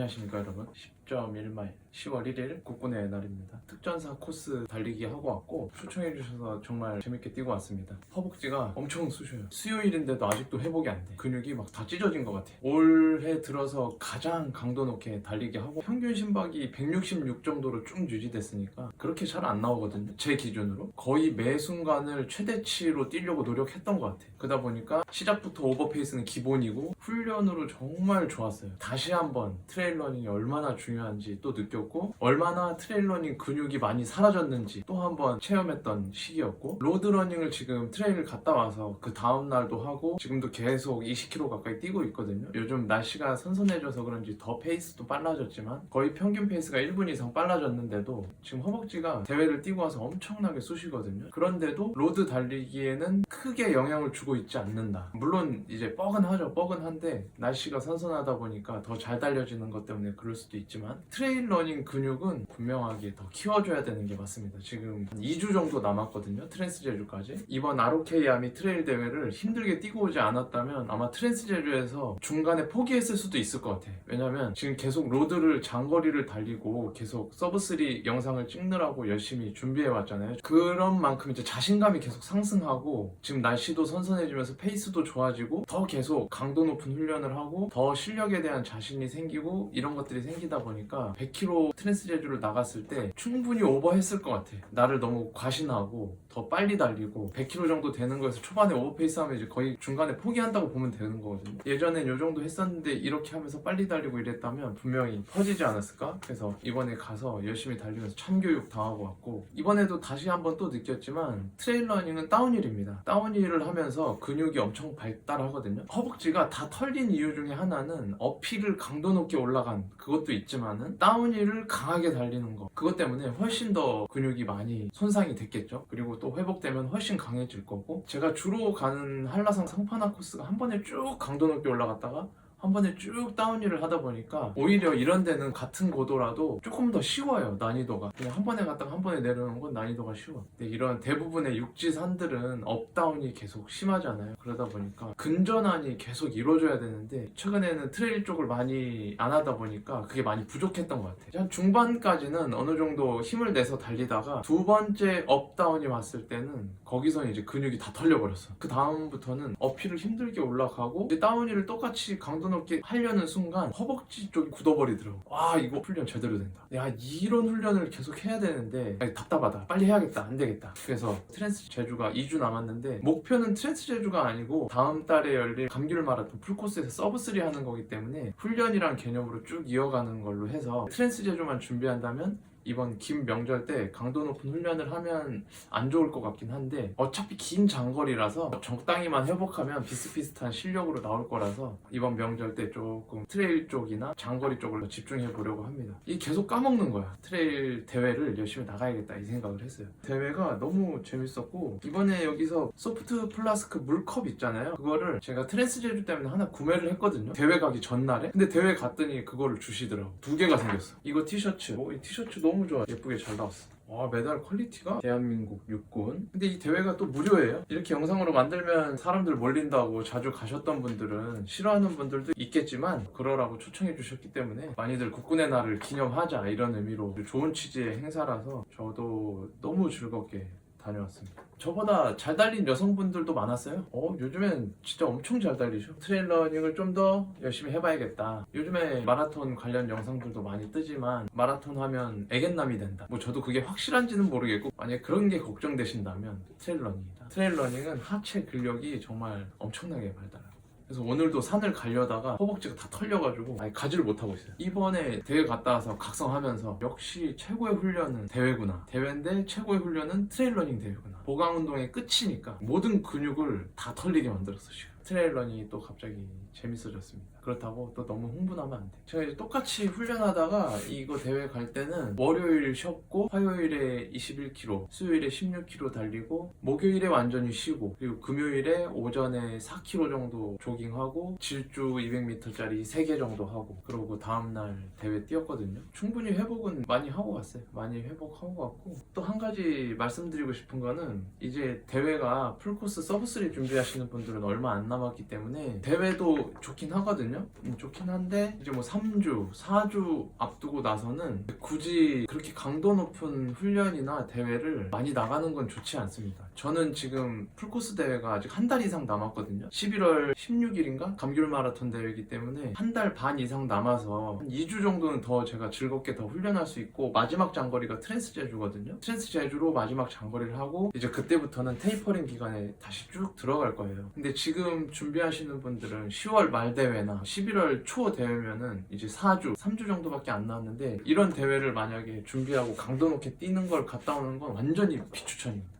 안녕하십니까 여러분. 10.1마일 10월 1일 국군의 날입니다. 특전사 코스 달리기 하고 왔고 초청해 주셔서 정말 재밌게 뛰고 왔습니다. 허벅지가 엄청 쑤셔요. 수요일인데도 아직도 회복이 안돼. 근육이 막 다 찢어진 것 같아. 올해 들어서 가장 강도 높게 달리기 하고 평균 심박이 166 정도로 쭉 유지됐으니까 그렇게 잘 안 나오거든요 제 기준으로. 거의 매 순간을 최대치로 뛰려고 노력했던 것 같아. 그러다 보니까 시작부터 오버페이스는 기본이고 훈련으로 정말 좋았어요. 다시 한번 트레 일 러닝이 얼마나 중요한지 또 느꼈고 얼마나 트레일 러닝 근육이 많이 사라졌는지 또 한번 체험했던 시기였고 로드 러닝을 지금 트레일을 갔다 와서 그 다음 날도 하고 지금도 계속 20km 가까이 뛰고 있거든요. 요즘 날씨가 선선해져서 그런지 더 페이스도 빨라졌지만 거의 평균 페이스가 1분 이상 빨라졌는데도 지금 허벅지가 대회를 뛰고 와서 엄청나게 쑤시거든요. 그런데도 로드 달리기에는 크게 영향을 주고 있지 않는다. 물론 이제 뻐근하죠. 뻐근한데 날씨가 선선하다 보니까 더 잘 달려지는 것 때문에 그럴 수도 있지만 트레일 러닝 근육은 분명하게 더 키워줘야 되는 게 맞습니다. 지금 한 2주 정도 남았거든요. 트랜스 제주까지. 이번 ROK 아미 트레일 대회를 힘들게 뛰고 오지 않았다면 아마 트랜스 제주에서 중간에 포기했을 수도 있을 것 같아 왜냐면 지금 계속 로드를 장거리를 달리고 계속 서브3 영상을 찍느라고 열심히 준비해 왔잖아요. 그런 만큼 이제 자신감이 계속 상승하고 지금 날씨도 선선해지면서 페이스도 좋아지고 더 계속 강도 높은 훈련을 하고 더 실력에 대한 자신이 생기고 이런 것들이 생기다 보니까 100km 트랜스 제주를 나갔을 때 충분히 오버했을 것 같아. 나를 너무 과신하고 더 빨리 달리고 100km 정도 되는 거에서 초반에 오버페이스 하면 이제 거의 중간에 포기한다고 보면 되는 거거든요. 예전엔 요 정도 했었는데 이렇게 하면서 빨리 달리고 이랬다면 분명히 퍼지지 않았을까? 그래서 이번에 가서 열심히 달리면서 참교육 당하고 왔고 이번에도 다시 한번 또 느꼈지만 트레일 러닝은 다운힐입니다. 다운힐을 하면서 근육이 엄청 발달하거든요. 허벅지가 다 털린 이유 중에 하나는 어필을 강도 높게 올라간 그것도 있지만은 다운힐을 강하게 달리는 거. 그것 때문에 훨씬 더 근육이 많이 손상이 됐겠죠. 그리고 또 회복되면 훨씬 강해질 거고. 제가 주로 가는 한라산 상파나 코스가 한 번에 쭉 강도 높게 올라갔다가 한 번에 쭉 다운힐을 하다 보니까 오히려 이런 데는 같은 고도라도 조금 더 쉬워요 난이도가. 그냥 한 번에 갔다가 한 번에 내려오는 건 난이도가 쉬워. 근데 이런 대부분의 육지산들은 업다운이 계속 심하잖아요. 그러다 보니까 근전환이 계속 이루어져야 되는데 최근에는 트레일 쪽을 많이 안 하다 보니까 그게 많이 부족했던 것 같아요. 한 중반까지는 어느 정도 힘을 내서 달리다가 두 번째 업다운이 왔을 때는 거기서 이제 근육이 다 털려버렸어 그 다음부터는 어필을 힘들게 올라가고 이제 다운힐을 똑같이 강도 높게 하려는 순간 허벅지 쪽이 굳어버리더라고. 와 이거 훈련 제대로 된다. 야 이런 훈련을 계속 해야 되는데 아니, 답답하다. 빨리 해야겠다. 안 되겠다. 그래서 트랜스 제주가 2주 남았는데 목표는 트랜스 제주가 아니고 다음 달에 열릴 감귤 마라톤 풀코스에서 서브3 하는 거기 때문에 훈련이란 개념으로 쭉 이어가는 걸로 해서 트랜스 제주만 준비한다면 이번 긴 명절 때 강도 높은 훈련을 하면 안 좋을 것 같긴 한데 어차피 긴 장거리라서 적당히만 회복하면 비슷비슷한 실력으로 나올 거라서 이번 명절 때 조금 트레일 쪽이나 장거리 쪽으로 더 집중해 보려고 합니다. 이 계속 까먹는 거야. 트레일 대회를 열심히 나가야겠다 이 생각을 했어요. 대회가 너무 재밌었고 이번에 여기서 소프트 플라스크 물컵 있잖아요. 그거를 제가 트랜스 제주 때문에 하나 구매를 했거든요. 대회 가기 전날에. 근데 대회 갔더니 그거를 주시더라고. 두 개가 생겼어. 이거 티셔츠. 어, 이 티셔츠 너무 좋아. 예쁘게 잘 나왔어. 와 메달 퀄리티가 대한민국 육군 근데 이 대회가 또 무료예요 이렇게 영상으로 만들면 사람들 몰린다고 자주 가셨던 분들은 싫어하는 분들도 있겠지만 그러라고 초청해 주셨기 때문에 많이들 국군의 날을 기념하자 이런 의미로 좋은 취지의 행사라서 저도 너무 즐겁게 다녀왔습니다. 저보다 잘 달린 여성분들도 많았어요. 어, 요즘엔 진짜 엄청 잘 달리셔. 트레일 러닝을 좀 더 열심히 해봐야겠다. 요즘에 마라톤 관련 영상들도 많이 뜨지만 마라톤 하면 애견남이 된다. 뭐 저도 그게 확실한지는 모르겠고 만약 그런 게 걱정되신다면 트레일 러닝이다. 트레일 러닝은 하체 근력이 정말 엄청나게 발달해요. 그래서 오늘도 산을 가려다가 허벅지가 다 털려가지고 아예 가지를 못하고 있어요. 이번에 대회 갔다 와서 각성하면서 역시 최고의 훈련은 대회구나. 대회인데 최고의 훈련은 트레일러닝 대회구나. 보강 운동의 끝이니까 모든 근육을 다 털리게 만들었어 지금. 트레일러닝이 또 갑자기 재밌어졌습니다 그렇다고 또 너무 흥분하면 안 돼. 제가 이제 똑같이 훈련하다가 이거 대회 갈 때는 월요일 쉬었고 화요일에 21km, 수요일에 16km 달리고 목요일에 완전히 쉬고 그리고 금요일에 오전에 4km 정도 조깅하고 질주 200m짜리 3개 정도 하고 그러고 다음날 대회 뛰었거든요. 충분히 회복은 많이 하고 갔어요. 많이 회복하고 갔고 또 한 가지 말씀드리고 싶은 거는 이제 대회가 풀코스 서브3 준비하시는 분들은 얼마 안 남았기 때문에 대회도 좋긴 하거든요. 좋거든요. 음, 좋긴 한데 이제 뭐 3주, 4주 앞두고 나서는 굳이 그렇게 강도 높은 훈련이나 대회를 많이 나가는 건 좋지 않습니다. 저는 지금 풀코스 대회가 아직 한 달 이상 남았거든요. 11월 16일인가 감귤 마라톤 대회이기 때문에 한 달 반 이상 남아서 한 2주 정도는 더 제가 즐겁게 더 훈련할 수 있고 마지막 장거리가 트랜스 제주거든요. 트랜스 제주로 마지막 장거리를 하고 이제 그때부터는 테이퍼링 기간에 다시 쭉 들어갈 거예요. 근데 지금 준비하시는 분들은 10월 말 대회나 11월 초 대회면은 이제 4주, 3주 정도밖에 안 남았는데 이런 대회를 만약에 준비하고 강도 높게 뛰는 걸 갔다 오는 건 완전히 비추천입니다.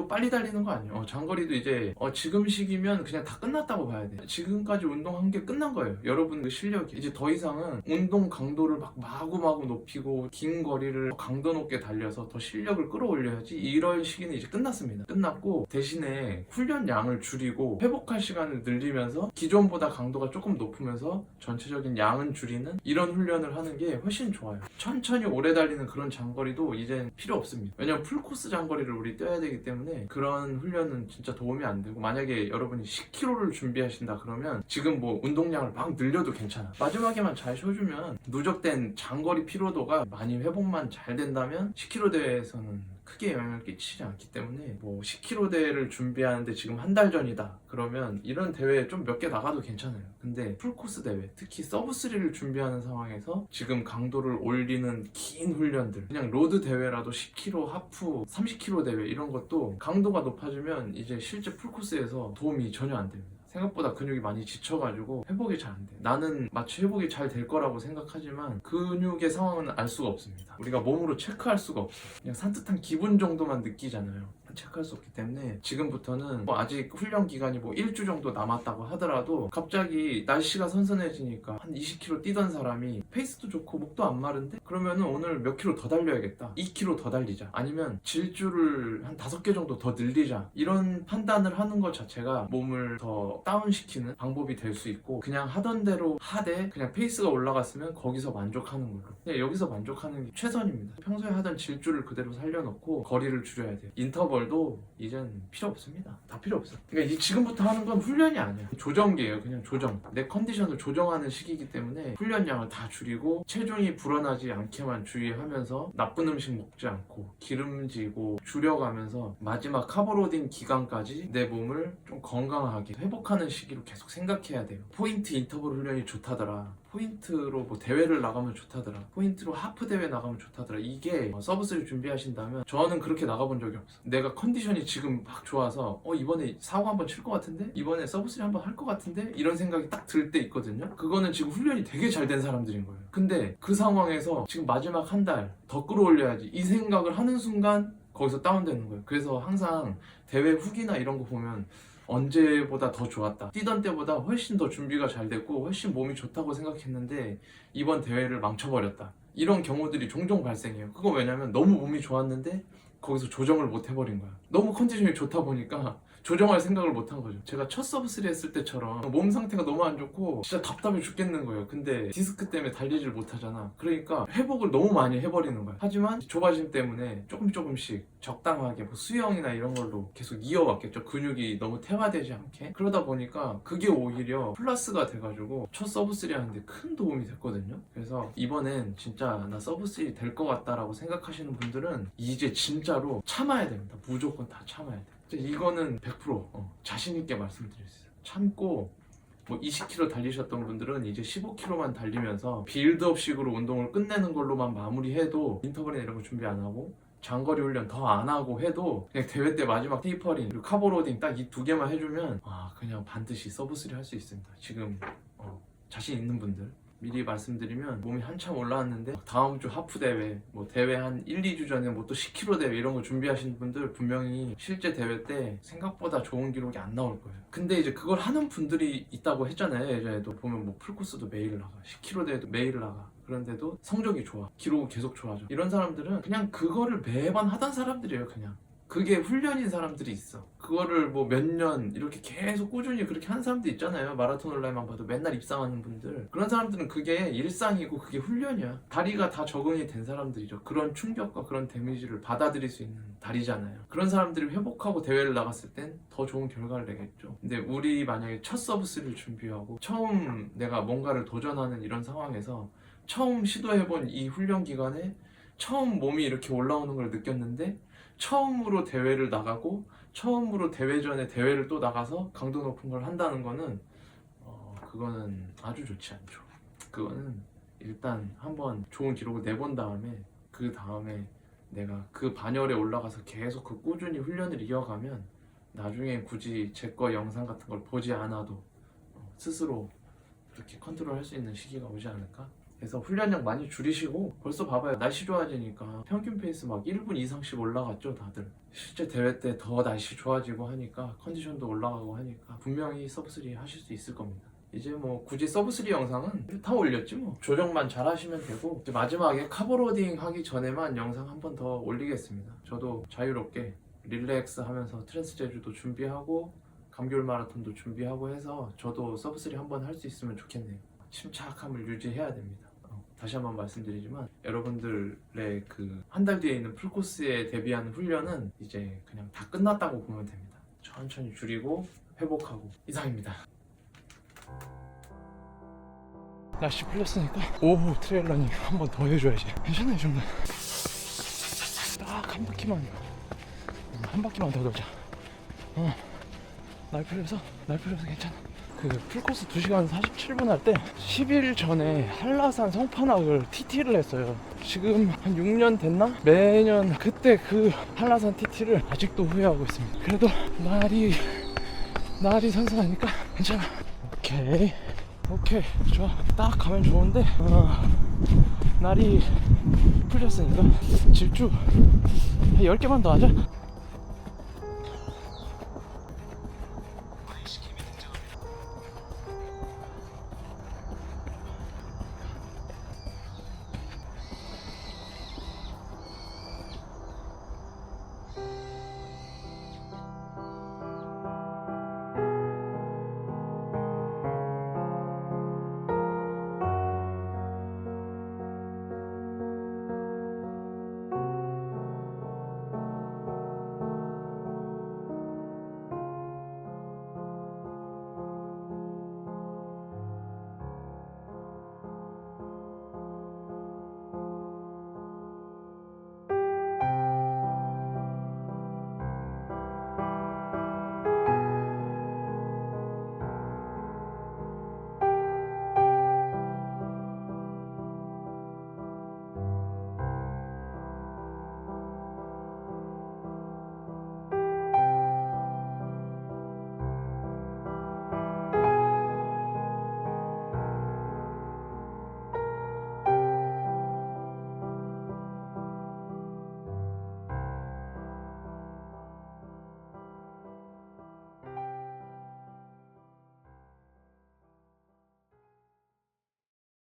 장거리도 빨리 달리는 거 아니에요. 어, 장거리도 이제 어, 지금 시기면 그냥 다 끝났다고 봐야 돼요. 지금까지 운동한 게 끝난 거예요. 여러분 그 실력이 이제 더 이상은 운동 강도를 막 마구마구 높이고 긴 거리를 강도 높게 달려서 더 실력을 끌어올려야지 이럴 시기는 이제 끝났습니다. 끝났고 대신에 훈련 양을 줄이고 회복할 시간을 늘리면서 기존보다 강도가 조금 높으면서 전체적인 양은 줄이는 이런 훈련을 하는 게 훨씬 좋아요. 천천히 오래 달리는 그런 장거리도 이젠 필요 없습니다. 왜냐면 풀코스 장거리를 우리 뛰어야 되기 때문에 그런 훈련은 진짜 도움이 안 되고 만약에 여러분이 10km를 준비하신다 그러면 지금 뭐 운동량을 막 늘려도 괜찮아. 마지막에만 잘 쉬어주면 누적된 장거리 피로도가 많이 회복만 잘 된다면 10km 대회에서는 크게 영향을 끼치지 않기 때문에 뭐 10km 대회를 준비하는데 지금 한 달 전이다. 그러면 이런 대회에 좀몇 개 나가도 괜찮아요. 근데 풀코스 대회 특히 서브3를 준비하는 상황에서 지금 강도를 올리는 긴 훈련들 그냥 로드 대회라도 10km 하프 30km 대회 이런 것도 강도가 높아지면 이제 실제 풀코스에서 도움이 전혀 안 됩니다 생각보다 근육이 많이 지쳐가지고 회복이 잘 안 돼. 나는 마치 회복이 잘 될 거라고 생각하지만 근육의 상황은 알 수가 없습니다. 우리가 몸으로 체크할 수가 없어. 그냥 산뜻한 기분 정도만 느끼잖아요. 체크할 수 없기 때문에 지금부터는 뭐 아직 훈련 기간이 뭐 일주 정도 남았다고 하더라도 갑자기 날씨가 선선해지니까 한 20km 뛰던 사람이 페이스도 좋고 목도 안 마른데? 그러면은 오늘 몇 킬로 더 달려야겠다. 2km 더 달리자. 아니면 질주를 한 5개 정도 더 늘리자. 이런 판단을 하는 것 자체가 몸을 더 다운시키는 방법이 될 수 있고 그냥 하던 대로 하되 그냥 페이스가 올라갔으면 거기서 만족하는 걸로. 그냥 여기서 만족하는 게 최선입니다. 평소에 하던 질주를 그대로 살려놓고 거리를 줄여야 돼요. 인터벌 도 이젠 필요 없습니다. 다 필요 없어 그러니까 이 지금부터 하는 건 훈련이 아니야 조정기예요 그냥 조정. 내 컨디션을 조정하는 시기이기 때문에 훈련량을 다 줄이고 체중이 불어나지 않게만 주의하면서 나쁜 음식 먹지 않고 기름지고 줄여가면서 마지막 카보로딩 기간까지 내 몸을 좀 건강하게 회복하는 시기로 계속 생각해야 돼요. 포인트 인터벌 훈련이 좋다더라 포인트로 뭐 대회를 나가면 좋다더라 포인트로 하프 대회 나가면 좋다더라 이게 어, 서브스를 준비하신다면 저는 그렇게 나가본 적이 없어 내가 컨디션이 지금 막 좋아서 어 이번에 사고 한번 칠 것 같은데? 이번에 서브스리 한번 할 것 같은데? 이런 생각이 딱 들 때 있거든요. 그거는 지금 훈련이 되게 잘 된 사람들인 거예요. 근데 그 상황에서 지금 마지막 한 달 더 끌어올려야지 이 생각을 하는 순간 거기서 다운되는 거예요. 그래서 항상 대회 후기나 이런 거 보면 언제보다 더 좋았다. 뛰던 때보다 훨씬 더 준비가 잘 됐고 훨씬 몸이 좋다고 생각했는데 이번 대회를 망쳐버렸다. 이런 경우들이 종종 발생해요. 그거 왜냐면 너무 몸이 좋았는데 거기서 조정을 못 해버린 거야. 너무 컨디션이 좋다 보니까 조정할 생각을 못 한 거죠. 제가 첫 서브스리 했을 때처럼 몸 상태가 너무 안 좋고 진짜 답답해 죽겠는 거예요. 근데 디스크 때문에 달리질 못하잖아. 그러니까 회복을 너무 많이 해버리는 거야. 하지만 조바심 때문에 조금 조금씩 적당하게 뭐 수영이나 이런 걸로 계속 이어왔겠죠. 근육이 너무 태화되지 않게. 그러다 보니까 그게 오히려 플러스가 돼가지고 첫 서브스리 하는데 큰 도움이 됐거든요. 그래서 이번엔 진짜 나 서브스리 될 것 같다라고 생각하시는 분들은 이제 진짜로 참아야 됩니다. 무조건 다 참아야 돼. 진짜 이거는 100% 어, 자신 있게 말씀드릴 수 있어요. 참고 뭐 20km 달리셨던 분들은 이제 15km만 달리면서 빌드업식으로 운동을 끝내는 걸로만 마무리해도 인터벌이나 이런 거 준비 안 하고 장거리 훈련 더 안 하고 해도 그냥 대회 때 마지막 테이퍼링 그리고 카보로딩 딱 이 두 개만 해주면 아 그냥 반드시 서브스리 할수 있습니다. 지금 어, 자신 있는 분들 미리 말씀드리면 몸이 한참 올라왔는데 다음 주 하프 대회 뭐 대회 한 1, 2주 전에 뭐 또 10km 대회 이런 거 준비하시는 분들 분명히 실제 대회 때 생각보다 좋은 기록이 안 나올 거예요. 근데 이제 그걸 하는 분들이 있다고 했잖아요. 예전에도 보면 뭐 풀코스도 매일 나가 10km 대회도 매일 나가 그런데도 성적이 좋아 기록은 계속 좋아져 이런 사람들은 그냥 그거를 매번 하던 사람들이에요 그냥 그게 훈련인 사람들이 있어. 그거를 뭐 몇 년 이렇게 계속 꾸준히 그렇게 하는 사람도 있잖아요. 마라톤 온라인만 봐도 맨날 입상하는 분들. 그런 사람들은 그게 일상이고 그게 훈련이야. 다리가 다 적응이 된 사람들이죠. 그런 충격과 그런 데미지를 받아들일 수 있는 다리잖아요. 그런 사람들이 회복하고 대회를 나갔을 땐 더 좋은 결과를 내겠죠. 근데 우리 만약에 첫 서비스를 준비하고 처음 내가 뭔가를 도전하는 이런 상황에서 처음 시도해본 이 훈련 기간에 처음 몸이 이렇게 올라오는 걸 느꼈는데 처음으로 대회를 나가고 처음으로 대회전에 대회를 또 나가서 강도 높은 걸 한다는 거는 어, 그거는 아주 좋지 않죠. 그거는 일단 한번 좋은 기록을 내본 다음에 그 다음에 내가 그 반열에 올라가서 계속 그 꾸준히 훈련을 이어가면 나중에 굳이 제 거 영상 같은 걸 보지 않아도 어, 스스로 그렇게 컨트롤 할 수 있는 시기가 오지 않을까? 그래서 훈련량 많이 줄이시고 벌써 봐봐요. 날씨 좋아지니까 평균 페이스 막 1분 이상씩 올라갔죠 다들. 실제 대회 때 더 날씨 좋아지고 하니까 컨디션도 올라가고 하니까 분명히 서브3 하실 수 있을 겁니다. 이제 뭐 굳이 서브3 영상은 다 올렸지 뭐. 조정만 잘 하시면 되고 마지막에 카보로딩 하기 전에만 영상 한 번 더 올리겠습니다. 저도 자유롭게 릴렉스 하면서 트랜스 제주도 준비하고 감귤 마라톤도 준비하고 해서 저도 서브3 한번 할 수 있으면 좋겠네요. 침착함을 유지해야 됩니다. 어, 다시 한번 말씀드리지만 여러분들의 그 한 달 뒤에 있는 풀코스에 대비하는 훈련은 이제 그냥 다 끝났다고 보면 됩니다. 천천히 줄이고 회복하고 이상입니다. 날씨 풀렸으니까 오후 트레일 러닝 한 번 더 해줘야지. 괜찮아 이 정도. 딱한 바퀴만 한 바퀴만 더 돌자. 어. 날 풀려서 날 풀려서 괜찮아. 그 풀코스 2시간 47분 할 때 10일 전에 한라산 성판악을 TT를 했어요. 지금 한 6년 됐나? 매년 그때 그 한라산 TT를 아직도 후회하고 있습니다. 그래도 날이 날이 선선하니까 괜찮아. 오케이. 오케이. 좋아. 딱 가면 좋은데 어, 날이 풀렸으니까 질주 한 10개만 더 하자.